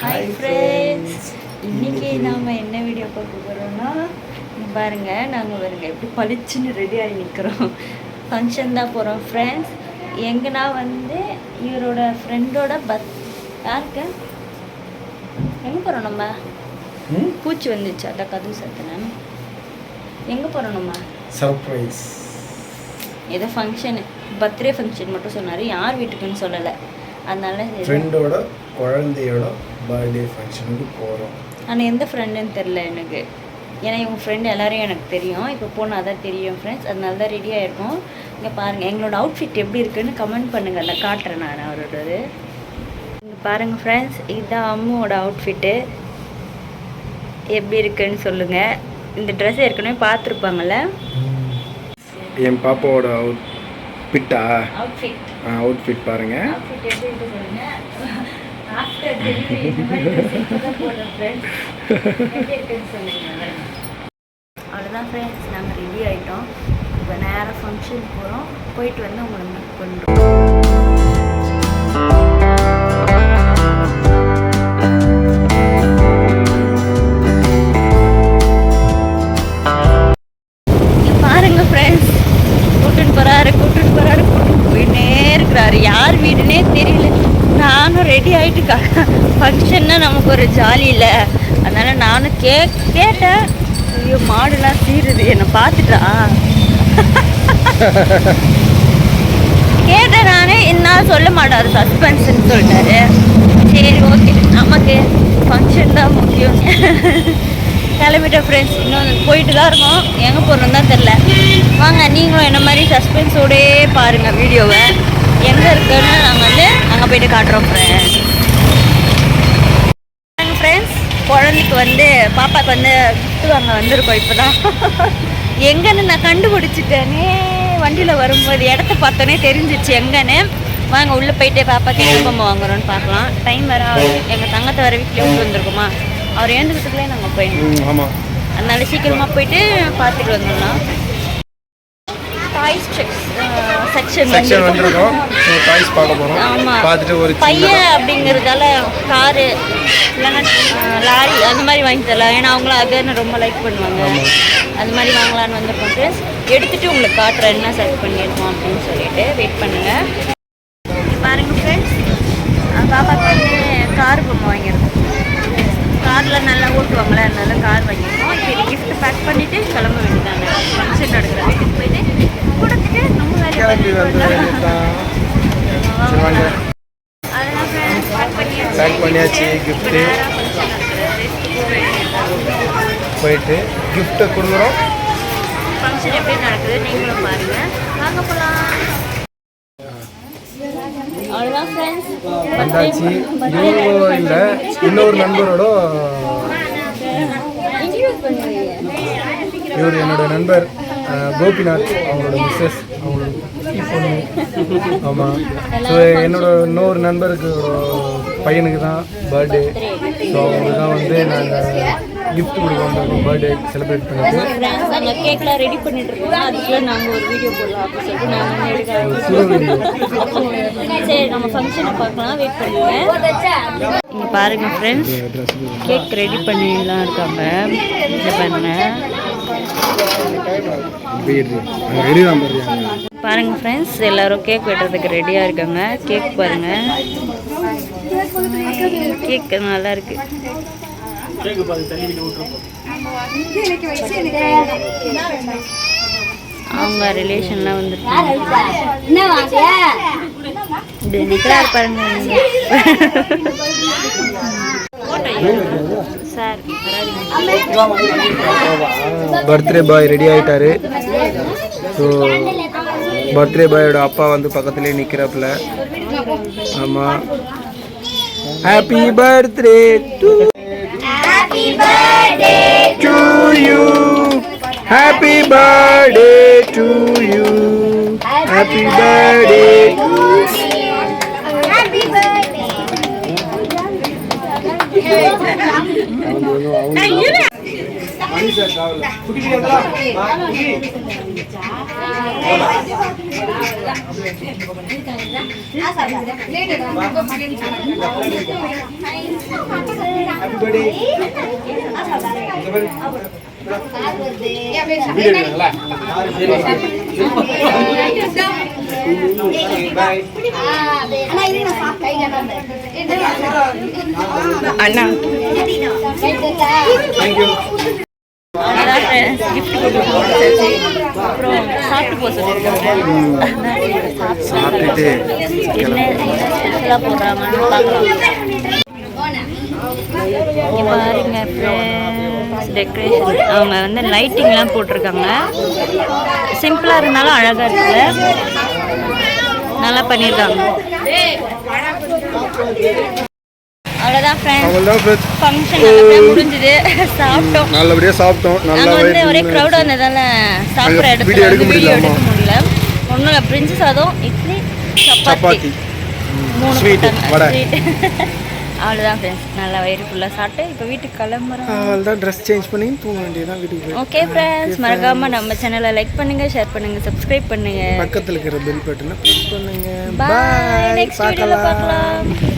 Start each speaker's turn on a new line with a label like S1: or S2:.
S1: Hi friends இன்னைக்கு நாம் என்ன வீடியோ பார்க்க போகிறோம்னா இங்க பாருங்க நாங்கள் பாருங்க எப்படி பளிச்சுன்னு ரெடி ஆகி நிற்கிறோம் ஃபங்க்ஷன் தான் போகிறோம் ஃப்ரெண்ட்ஸ் எங்கன்னா வந்து இவரோட ஃப்ரெண்டோட பர்த் யாருக்கு? எங்கே போகிறோம் நம்ம? பூச்சி வந்துச்சு அதான் கதவு சத்தினேன் எங்கே போகிறோம் நம்ம?
S2: சர்ப்ரைஸ்
S1: ஏதோ ஃபங்க்ஷனு பர்த்டே ஃபங்க்ஷன் மட்டும் சொன்னார் யார் வீட்டுக்குன்னு சொல்லலை. அதனால
S2: ஃப்ரெண்டோட குழந்தையோட பர்த்டே ஃபங்க்ஷனுக்கு போகிறோம்
S1: ஆனால் எந்த ஃப்ரெண்டுன்னு தெரில எனக்கு. ஏன்னா இவங்க ஃப்ரெண்டு எல்லாரையும் எனக்கு தெரியும். இப்போ போனால் தான் தெரியும் ஃப்ரெண்ட்ஸ் அதனால தான் ரெடி ஆகிருக்கோம் இங்கே பாருங்கள் எங்களோட அவுட்ஃபிட் எப்படி இருக்குன்னு கமெண்ட் பண்ணுங்கள் நான் காட்டுறேன் நான் அவரோடது. இங்கே பாருங்கள் ஃப்ரெண்ட்ஸ் இதுதான் அம்முவோட அவுட்ஃபிட்டு எப்படி இருக்குன்னு சொல்லுங்கள் இந்த ட்ரெஸ் ஏற்கனவே பார்த்துருப்பாங்கள்ல
S2: என் பாப்பாவோட அவுட் பிட்டா
S1: அவுட்ஃபிட்
S2: பாருங்க.
S1: அவுட்ஃபிட் எப்படி அவ்வளோதான் ஃப்ரெண்ட்ஸ் நாங்கள் ரெடி ஆகிட்டோம் இப்போ நேராக ஃபங்க்ஷன் போகிறோம் போயிட்டு வந்து உங்களை மீட் பண்ணுறோம் பாருங்க கூட்டுன்னு போறாரு கூட்டுன்னு போறாரு கூட்டுன்னு போயிட்டே இருக்கிறாரு. யார் வீடுனே தெரியல. நானும் ரெடி ஆகிட்டு ஃபங்க்ஷன்னா நமக்கு ஒரு ஜாலி இல்லை. அதனால் நானும் கே கேட்டேன். ஐயோ மாடுலாம் சீருது என்னை பார்த்துட்டா? கேட்டேன் நானே. என்னால் சொல்ல மாட்டாரு சஸ்பென்ஸ்ன்னு சொல்லிட்டாரு. சரி ஓகே நமக்கு ஃபங்க்ஷன் தான் முக்கியம். கிளம்பிட்ட ஃப்ரெண்ட்ஸ் இன்னும் போயிட்டு தான் இருக்கோம். எங்கே போகிறோம் தான் தெரில வாங்க நீங்களும் என்ன மாதிரி சஸ்பென்ஸோடே பாருங்கள் வீடியோவை எங்கே இருக்குன்னு அங்கே போயிட்டு காட்டுறோம் ஃப்ரெண்ட்ஸ் ஃப்ரெண்ட்ஸ் குழந்தைக்கு வந்து பாப்பாக்கு வந்து gift வாங்க வந்திருக்கோம் இப்போ தான் எங்கன்னு நான் கண்டுபிடிச்சிட்டேனே. வண்டியில் வரும்போது இடத்த பார்த்தோன்னே தெரிஞ்சிச்சு எங்கன்னு. வாங்க உள்ளே போயிட்டு பாப்பாக்கு பொம்மை வாங்குறோம்னு பார்க்கலாம். டைம் வர எங்கள் தங்கத்தை வர வீட்டிலே விட்டு வந்திருக்கோமா. அவர் ஏந்துக்கிறதுக்குள்ளே நாங்கள் போயிடணும். அதனால சீக்கிரமாக போயிட்டு பார்த்துட்டு வந்துடலாம். டாய்ஸ் செக்ஷன்
S2: செக்ஷன் வந்திருக்கோம். டாய்ஸ் பார்க்க போகிறோம். பார்த்துட்டு ஒரு
S1: பையன் அப்படிங்கிறதால காரு இல்லைன்னா லாரி அந்த மாதிரி வாங்கி தரலாம். ஏன்னா அவங்களும் அதுன்னு ரொம்ப லைக் பண்ணுவாங்க. அது மாதிரி வாங்கலான்னு வந்திருக்கோம் ஃப்ரெண்ட்ஸ் எடுத்துட்டு உங்களுக்கு காட்டுறேன் என்ன செலக்ட் பண்ணியிருக்கோம் அப்படின்னு சொல்லிட்டு வெயிட் பண்ணுங்க. இங்க பாருங்க ஃப்ரெண்ட்ஸ் பாப்பாக்கு வந்து கார் பொம்மை வாங்கியிருக்கோம். காரில் நல்லா ஓட்டுவாங்களே அதனால கார் வாங்கியிருக்கோம். சரி gift பேக் பண்ணிவிட்டு கிளம்ப வேண்டியதாங்க ஃபங்க்ஷன் நடக்கிற வீட்டுக்கு போயிட்டு. கொடுத்துட்டு நம்ம
S2: கிளம்பி வந்து. சரி வாங்க.
S1: பண்ணியாச்சு. நடக்குது.
S2: போயிட்டு கிஃப்ட்டை கொடுக்குறோம்.
S1: Function எப்படி நடக்குது நீங்களும் பாருங்க. வாங்க போலாம். அவ்வளோதான் ஃப்ரெண்ட்ஸ்
S2: வந்தாச்சு. இவங்க இல்லை. இன்னொரு நண்பரோட இவர் என்னோட நண்பர். கோபிநாத் அவங்களோட மிஸ்ஸஸ் அவங்களோட பொண்ணு. ஆமாம் ஸோ என்னோட இன்னொரு நண்பருக்கு பையனுக்கு தான் பர்த்டே ஸோ அவங்களுக்கு தான் வந்து நாங்கள் gift கொடுக்க வந்திருக்கோம். பர்த்டே செலிப்ரேட் பண்ணிட்டு
S1: ஃப்ரெண்ட்ஸ் அங்கே கேக்லாம் ரெடி பண்ணிட்டு இருக்கோம் அதுக்குள்ள நாங்கள் ஒரு வீடியோ போடலாம். அப்படி சொல்லிட்டு நாங்கள் எடுக்க
S2: சிறு வீடியோ
S1: சரி நம்ம ஃபங்க்ஷனை பார்க்கலாம். வெயிட் பண்ணுங்க. இங்கே பாருங்க ஃப்ரெண்ட்ஸ் கேக் ரெடி பண்ணிலாம் இருக்காங்க. பாருங்க.
S2: எடுக்கலாம் பாருங்க
S1: ஃப்ரெண்ட்ஸ் எல்லாரும் கேக் வெட்டுறதுக்கு ரெடியாக இருக்காங்க. கேக் பாருங்க. கேக் நல்லா இருக்கு. அவங்க ரிலேஷன்லாம் வந்துருக்காங்க இது நிற்கிறாரு பாருங்க.
S2: பர்த்டே பாய் ரெடி ஆயிட்டாரு. ஸோ பர்த்டே பாயோட அப்பா வந்து பக்கத்துலேயே நிற்கிறாப்புல ஆமாம் happy birthday to to you happy birthday to you happy birthday
S3: Bye.
S1: அண்ணா. முடிச்சாச்சு. அப்புறம் சாப்பிட்டு போக சொல்லியிருக்காங்க.
S2: சாப்பிட்டுட்டு
S1: என்ன? என்ன ஸ்பெஷலாக போடுறாங்கன்னு பார்க்கலாம். இங்க பாருங்க ஃப்ரெண்ட்ஸ் டெக்கரேஷன் அவங்க வந்து லைட்டிங்லாம் போட்டிருக்காங்க. சிம்பிளாக இருந்தாலும் அழகாக இருக்குல்ல. நல்லா பண்ணியிருக்காங்க. அவ்வளோதான் ஃப்ரெண்ட்ஸ் ஃபங்க்ஷன் நல்லபடியாக முடிஞ்சுது. சாப்பிட்டோம்.
S2: நல்லபடியாக சாப்பிட்டோம். நல்லா
S1: வந்து ஒரே க்ரௌட் வந்ததால சாப்பிட்ற இடத்துல வீடியோ எடுக்க முடியல. ஒன்றும் இல்லை பிரிஞ்சு சாதம் இட்லி
S2: சப்பாத்தி.
S1: மூணு.
S2: வடை.
S1: அவ்வளோதான் ஃப்ரெண்ட்ஸ் நல்லா வயிறு ஃபுல்லாக சாப்பிட்டு இப்போ வீட்டுக்கு கிளம்புறோம்.
S2: அவ்வளோதான் ட்ரெஸ் சேஞ்ச் பண்ணி தூங்க வேண்டியதான் வீட்டுக்கு
S1: ஓகே ஃப்ரெண்ட்ஸ் மறக்காம நம்ம சேனலை லைக் பண்ணுங்க ஷேர் பண்ணுங்க சப்ஸ்கிரைப் பண்ணுங்க.
S2: பக்கத்தில் இருக்கிற பெல் பட்டனை ப்ரெஸ் பண்ணுங்க.
S1: பாய்
S2: பாய்
S1: நெக்ஸ்ட் வீடியோவில் பார்க்கலாம்.